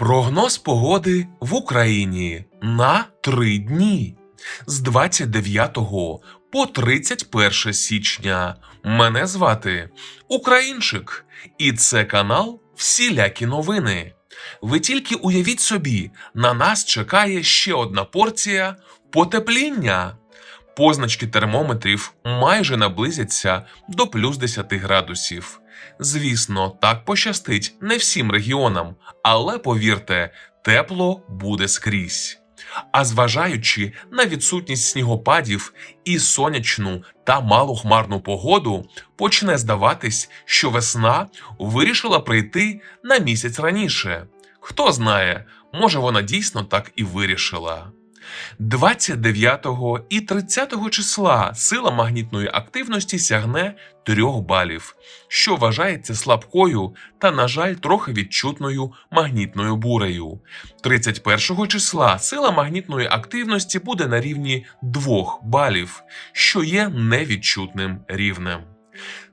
Прогноз погоди в Україні на три дні з 29 по 31 січня. Мене звати Українчик, і це канал Всілякі новини. Ви тільки уявіть собі, на нас чекає ще одна порція потепління. Позначки термометрів майже наблизяться до плюс 10 градусів. Звісно, так пощастить не всім регіонам, але повірте, тепло буде скрізь. А зважаючи на відсутність снігопадів і сонячну та малохмарну погоду, почне здаватись, що весна вирішила прийти на місяць раніше. Хто знає, може вона дійсно так і вирішила. 29 і 30 числа сила магнітної активності сягне 3 балів, що вважається слабкою та, на жаль, трохи відчутною магнітною бурею. 31 числа сила магнітної активності буде на рівні 2 балів, що є невідчутним рівнем.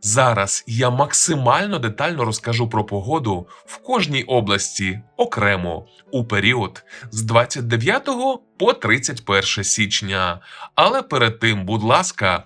Зараз я максимально детально розкажу про погоду в кожній області окремо у період з 29 по 31 січня. Але перед тим, будь ласка,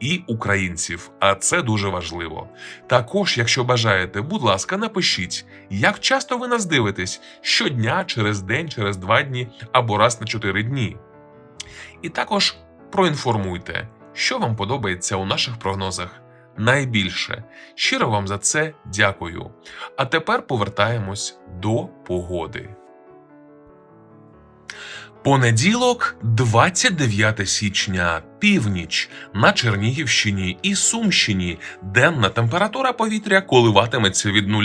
і українців, а це дуже важливо. Також, якщо бажаєте, будь ласка, напишіть, як часто ви нас дивитесь щодня, через день, через два дні або раз на чотири дні. І також проінформуйте, що вам подобається у наших прогнозах найбільше. Щиро вам за це дякую. А тепер повертаємось до погоди. Понеділок, 29 січня, північ на Чернігівщині і Сумщині. Денна температура повітря коливатиметься від 0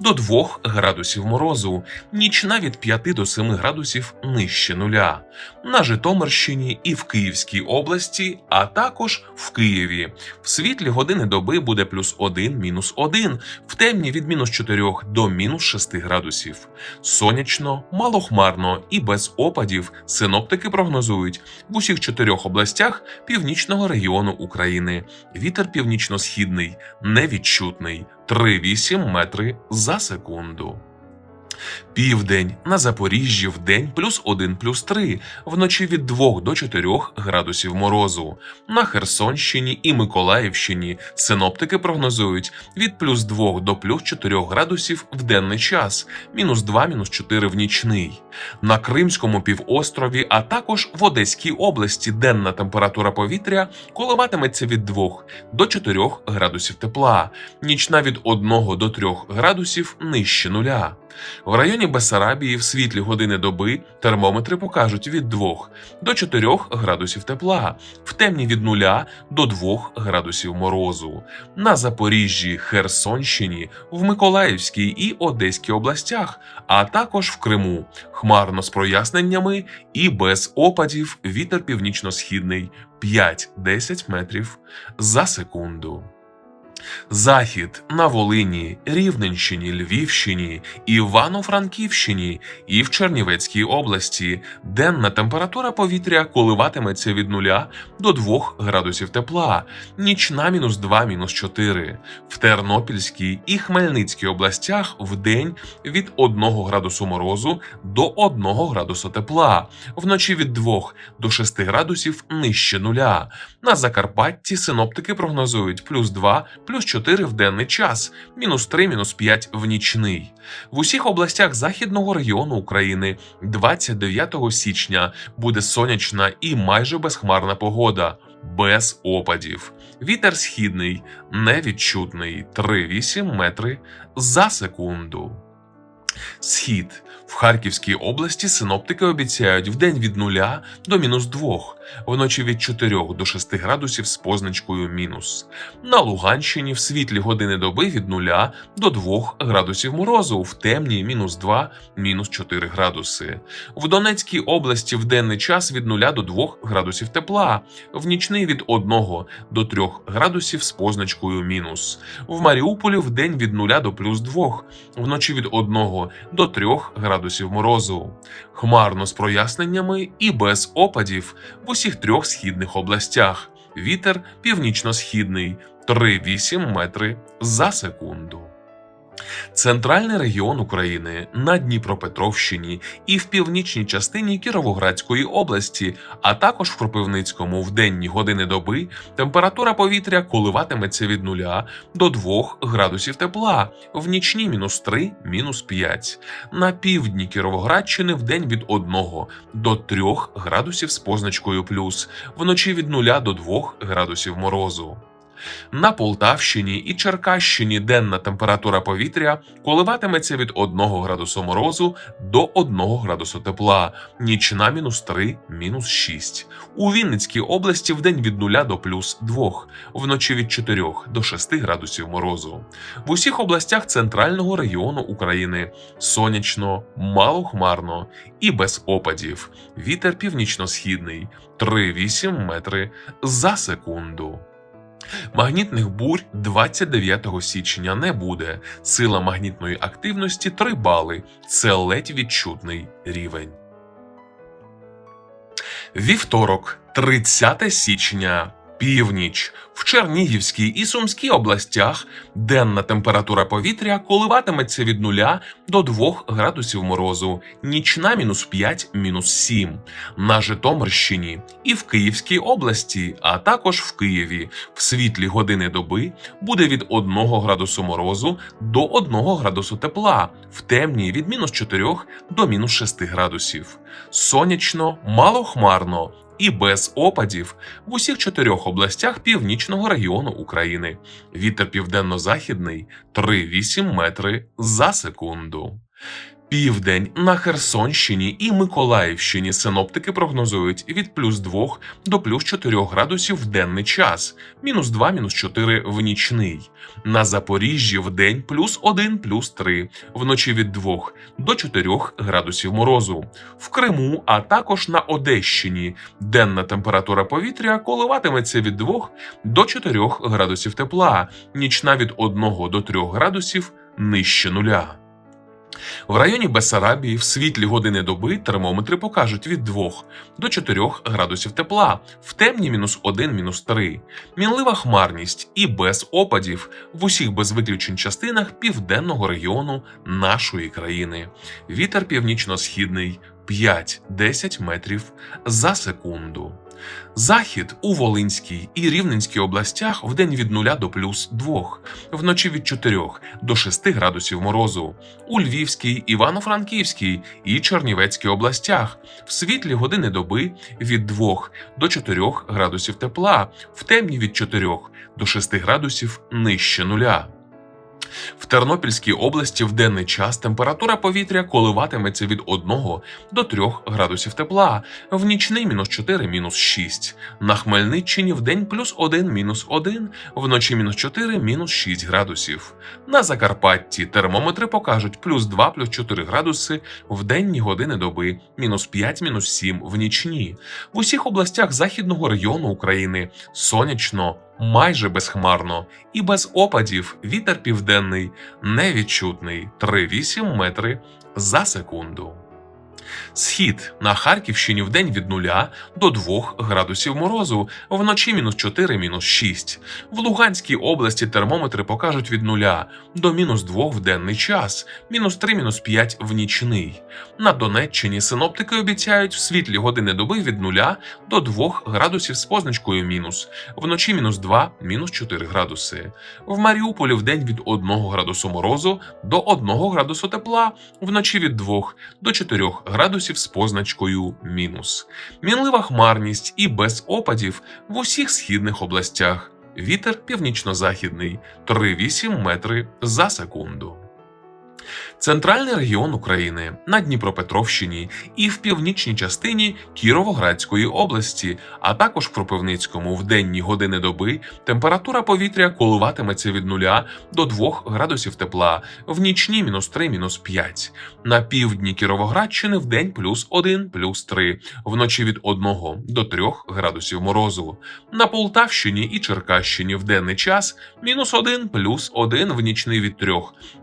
до 2 градусів морозу, нічна від 5 до 7 градусів нижче нуля. На Житомирщині і в Київській області, а також в Києві. В світлі години доби буде плюс 1, мінус 1, в темні від мінус 4 до мінус 6 градусів. Сонячно, малохмарно і без опадів синоптики прогнозують в усіх чотирьох областях північного регіону України. Вітер північно-східний, невідчутний 3,8 метри за секунду. Південь на Запоріжжі в день плюс 1 плюс 3, вночі від 2 до 4 градусів морозу. На Херсонщині і Миколаївщині синоптики прогнозують від плюс 2 до плюс 4 градусів в денний час, мінус 2, мінус 4 в нічний. На Кримському півострові, а також в Одеській області денна температура повітря коливатиметься від 2 до 4 градусів тепла, нічна від 1 до 3 градусів нижче нуля. В районі Бессарабії в світлі години доби термометри покажуть від 2 до 4 градусів тепла, в темні від 0 до 2 градусів морозу. На Запоріжжі, Херсонщині, в Миколаївській і Одеській областях, а також в Криму. Хмарно з проясненнями і без опадів вітер північно-східний 5-10 метрів за секунду. Захід на Волині, Рівненщині, Львівщині, Івано-Франківщині і в Чернівецькій області денна температура повітря коливатиметься від 0 до 2 градусів тепла, нічна мінус 2, мінус 4. В Тернопільській і Хмельницькій областях в день від 1 градусу морозу до 1 градусу тепла, вночі від 2 до 6 градусів нижче нуля. На Закарпатті синоптики прогнозують плюс 2, плюс 4 в денний час, мінус 3, мінус 5 в нічний. В усіх областях західного регіону України 29 січня буде сонячна і майже безхмарна погода, без опадів. Вітер східний, невідчутний 3,8 метри за секунду. Схід в Харківській області синоптики обіцяють вдень від 0 до мінус 2, вночі від 4 до 6 градусів з позначкою мінус. На Луганщині в світлі години доби від 0 до 2 градусів морозу, в темній мінус 2, мінус 4 градуси. В Донецькій області в денний час від 0 до 2 градусів тепла, в нічний від 1 до 3 градусів з позначкою мінус. В Маріуполі в день від 0 до плюс 2, вночі від 1 до 3 градусів морозу. Хмарно з проясненнями і без опадів в усіх трьох східних областях. Вітер північно-східний 3,8 метри за секунду. Центральний регіон України на Дніпропетровщині і в північній частині Кіровоградської області, а також в Кропивницькому в денні години доби температура повітря коливатиметься від 0 до 2 градусів тепла, в нічні мінус 3, мінус 5. На півдні Кіровоградщини в день від 1 до 3 градусів з позначкою плюс, вночі від 0 до 2 градусів морозу. На Полтавщині і Черкащині денна температура повітря коливатиметься від 1 градусу морозу до 1 градусу тепла, нічна мінус 3, мінус 6. У Вінницькій області вдень від 0 до плюс 2, вночі від 4 до 6 градусів морозу. В усіх областях центрального регіону України сонячно, малохмарно і без опадів. Вітер північно-східний 3,8 метри за секунду. Магнітних бурь 29 січня не буде. Сила магнітної активності 3 бали. Це ледь відчутний рівень. Вівторок, 30 січня. Північ в Чернігівській і Сумській областях денна температура повітря коливатиметься від 0 до 2 градусів морозу, нічна мінус 5, мінус 7. На Житомирщині і в Київській області, а також в Києві в світлі години доби буде від 1 градусу морозу до 1 градусу тепла, в темній від мінус 4 до мінус 6 градусів. Сонячно, малохмарно і без опадів в усіх чотирьох областях північного регіону України. Вітер південно-західний 3,8 метри за секунду. Південь на Херсонщині і Миколаївщині синоптики прогнозують від плюс 2 до плюс 4 градусів в денний час, мінус 2, мінус 4 в нічний. На Запоріжжі в день плюс 1, плюс 3, вночі від 2 до 4 градусів морозу. В Криму, а також на Одещині денна температура повітря коливатиметься від 2 до 4 градусів тепла, нічна від 1 до 3 градусів нижче нуля. В районі Бессарабії в світлі години доби термометри покажуть від 2 до 4 градусів тепла, в темні мінус 1, мінус 3. Мінлива хмарність і без опадів в усіх без виключень частинах південного регіону нашої країни. Вітер північно-східний 5-10 метрів за секунду. Захід у Волинській і Рівненській областях вдень від 0 до плюс 2, вночі від 4 до 6 градусів морозу, у Львівській, Івано-Франківській і Чернівецькій областях в світлі години доби від 2 до 4 градусів тепла, в темні від 4 до 6 градусів нижче нуля. В Тернопільській області в денний час температура повітря коливатиметься від 1 до 3 градусів тепла, в нічний мінус 4, мінус 6. На Хмельниччині в день плюс 1, мінус 1, вночі мінус 4, мінус 6 градусів. На Закарпатті термометри покажуть плюс 2, плюс 4 градуси в денні години доби, мінус 5, мінус 7 в нічні. В усіх областях західного регіону України сонячно, майже безхмарно і без опадів вітер південний невідчутний 3,8 метри за секунду. Схід на Харківщині в день від 0 до 2 градусів морозу, вночі мінус 4, мінус 6. В Луганській області термометри покажуть від 0 до мінус 2 в денний час, мінус 3, мінус 5 в нічний. На Донеччині синоптики обіцяють в світлі години доби від 0 до 2 градусів з позначкою мінус, вночі мінус 2, мінус 4 градуси. В Маріуполі в день від 1 градусу морозу до 1 градусу тепла, вночі від 2 до 4 градусів з позначкою мінус. Мінлива хмарність і без опадів в усіх східних областях. Вітер північно-західний 3,8 метри за секунду. Центральний регіон України на Дніпропетровщині і в північній частині Кіровоградської області, а також в Кропивницькому в денні години доби температура повітря коливатиметься від 0 до 2 градусів тепла, в нічні мінус 3, мінус 5. На півдні Кіровоградщини в день плюс 1, плюс 3, вночі від 1 до 3 градусів морозу. На Полтавщині і Черкащині в денний час мінус 1, плюс 1, в нічний від 3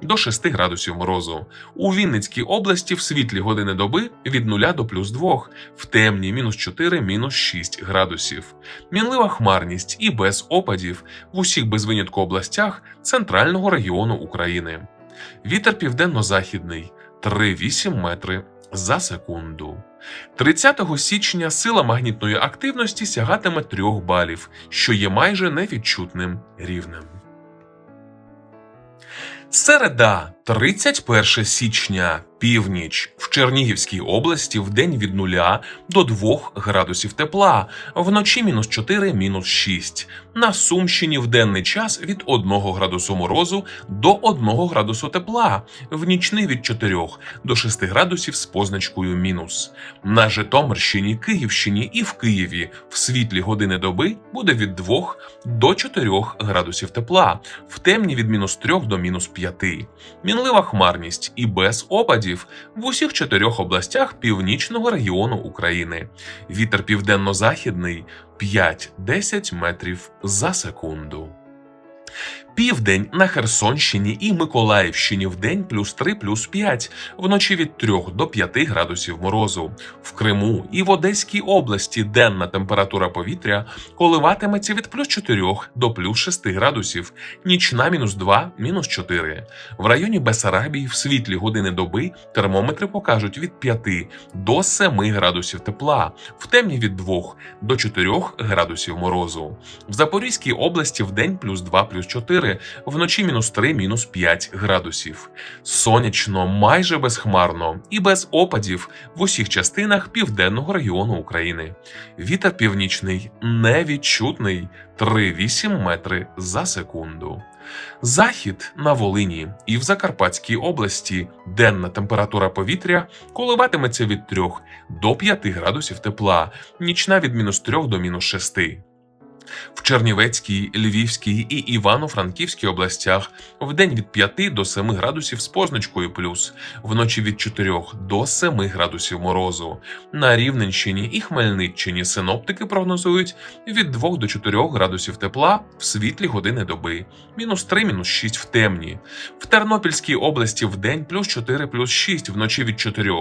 до 6 градусів морозу. У Вінницькій області в світлі години доби від 0 до плюс 2, в темні мінус 4, мінус 6 градусів. Мінлива хмарність і без опадів в усіх без винятку областях центрального регіону України. Вітер південно-західний 3,8 метри за секунду. 30 січня сила магнітної активності сягатиме 3 балів, що є майже невідчутним рівнем. Середа, 31 січня, північ в Чернігівській області в день від 0 до 2 градусів тепла, вночі мінус 4, мінус 6. На Сумщині в денний час від 1 градусу морозу до 1 градусу тепла, в нічний від 4 до 6 градусів з позначкою мінус. На Житомирщині, Київщині і в Києві в світлі години доби буде від 2 до 4 градусів тепла, в темні від мінус 3 до мінус 5. Мінлива хмарність і без опадів в усіх чотирьох областях північного регіону України. Вітер південно-західний 5-10 метрів за секунду. Південь на Херсонщині і Миколаївщині в день плюс 3 плюс 5, вночі від 3 до 5 градусів морозу. В Криму і в Одеській області денна температура повітря коливатиметься від плюс 4 до плюс 6 градусів, нічна мінус 2, мінус 4. В районі Бесарабії в світлі години доби термометри покажуть від 5 до 7 градусів тепла, в темні від 2 до 4 градусів морозу. В Запорізькій області в день плюс 2 плюс 4, вночі мінус 3, мінус 5 градусів. Сонячно, майже безхмарно і без опадів в усіх частинах південного регіону України. Вітер північний невідчутний 3,8 метри за секунду. Захід на Волині і в Закарпатській області денна температура повітря коливатиметься від 3 до 5 градусів тепла, нічна від мінус 3 до мінус 6. В Чернівецькій, Львівській і Івано-Франківській областях в день від 5 до 7 градусів з позначкою плюс, вночі від 4 до 7 градусів морозу. На Рівненщині і Хмельниччині синоптики прогнозують від 2 до 4 градусів тепла в світлі години доби, мінус 3, мінус 6 в темні. В Тернопільській області в день плюс 4, плюс 6, вночі від 4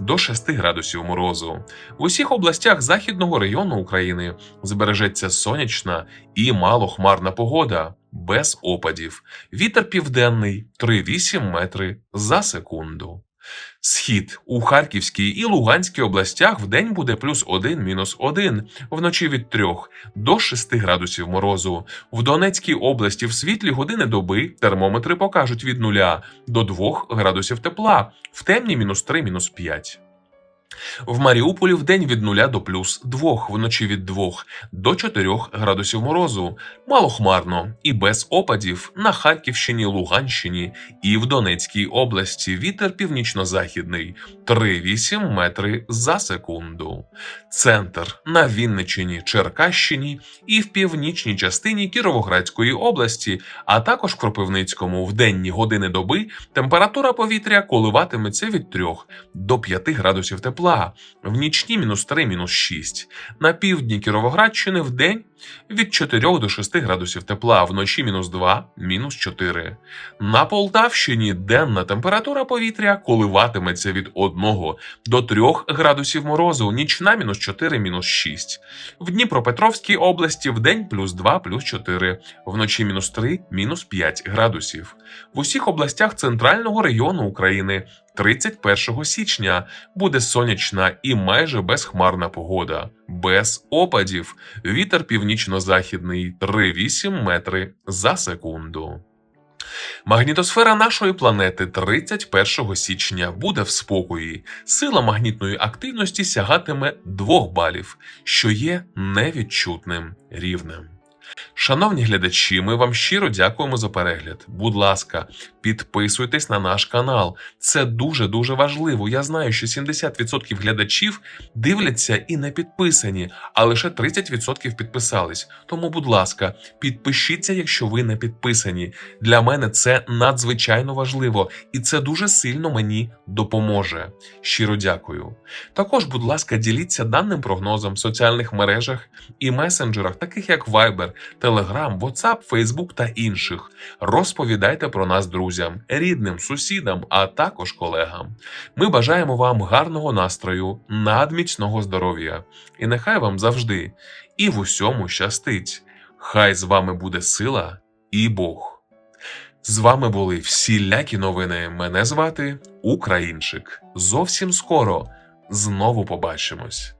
до 6 градусів морозу. В усіх областях західного району України збережеться сонячна і малохмарна погода без опадів. Вітер південний 3,8 метри за секунду. Схід у Харківській і Луганській областях вдень буде плюс 1, мінус 1, вночі від 3 до 6 градусів морозу. В Донецькій області в світлі години доби термометри покажуть від 0 до 2 градусів тепла, в темні мінус 3, мінус 5. В Маріуполі в день від 0 до плюс 2, вночі від 2 до 4 градусів морозу, малохмарно і без опадів на Харківщині, Луганщині і в Донецькій області. Вітер північно-західний 3,8 метри за секунду. Центр на Вінниччині, Черкащині і в північній частині Кіровоградської області, а також в Кропивницькому. В денні години доби температура повітря коливатиметься від 3 до 5 градусів тепла, в нічні мінус 3, мінус 6. На півдні Кіровоградщини в день від 4 до 6 градусів тепла, вночі мінус 2, мінус 4. На Полтавщині денна температура повітря коливатиметься від 1 до 3 градусів морозу, нічна мінус 4, мінус 6. В Дніпропетровській області в день плюс 2, плюс 4, вночі мінус 3, мінус 5 градусів. В усіх областях центрального району України 31 січня буде сонячна і майже безхмарна погода, без опадів. Вітер північно-західний 3,8 метри за секунду. Магнітосфера нашої планети 31 січня буде в спокої. Сила магнітної активності сягатиме 2 балів, що є невідчутним рівнем. Шановні глядачі, ми вам щиро дякуємо за перегляд. Будь ласка, підписуйтесь на наш канал. Це дуже дуже важливо. Я знаю, що 70% глядачів дивляться і не підписані, а лише 30% підписались. Тому, будь ласка, підпишіться, якщо ви не підписані. Для мене це надзвичайно важливо, і це дуже сильно мені допоможе. Щиро дякую. Також, будь ласка, діліться даним прогнозом в соціальних мережах і месенджерах, таких як Viber, Telegram, WhatsApp, Facebook та інших. Розповідайте про нас друзям, рідним, сусідам, а також колегам. Ми бажаємо вам гарного настрою, надміцного здоров'я, і нехай вам завжди і в усьому щастить. Хай з вами буде сила і Бог. З вами були всілякі новини. Мене звати Українчик. Зовсім скоро знову побачимось.